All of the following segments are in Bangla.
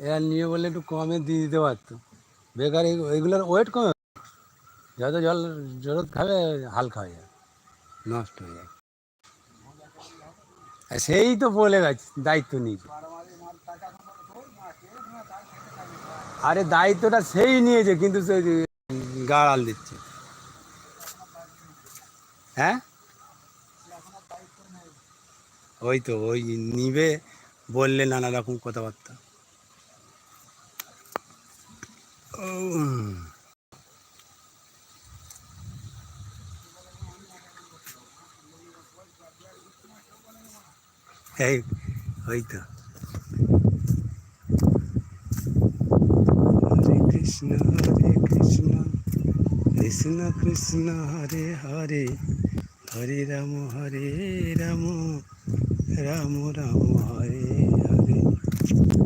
এরা নিয়ে বললে একটু কমে দিয়ে দিতে পারতো। বেকার এগুলোর ওয়েট কমে যত জল জলত খাবে হালকা হয়ে যায়। নষ্ট হয়ে যায়। সেই তো বলে গেছে, দায়িত্ব নিয়েছে আরে দায়িত্বটা সেই নিয়েছে, কিন্তু সে গাড়াল দিচ্ছে। হ্যাঁ? ওই তো, ওই নিবে, বললে নানা রকম কথাবার্তা। はいはい。と。ハレクリスナハレクリスナクリスナクリスナハレハレハレラモハレラモラモラモハレハレ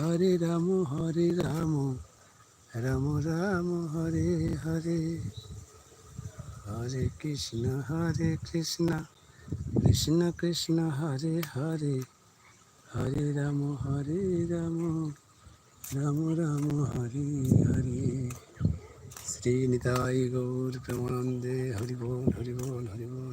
হরে রাম হরে রাম রাম রাম, হরে হরে। হরে কৃষ্ণ হরে কৃষ্ণ কৃষ্ণ কৃষ্ণ, হরে হরে। হরে রাম হরে রাম রাম রাম, হরে হরে। শ্রী নিতাই গৌর প্রেমানন্দে হরি বল।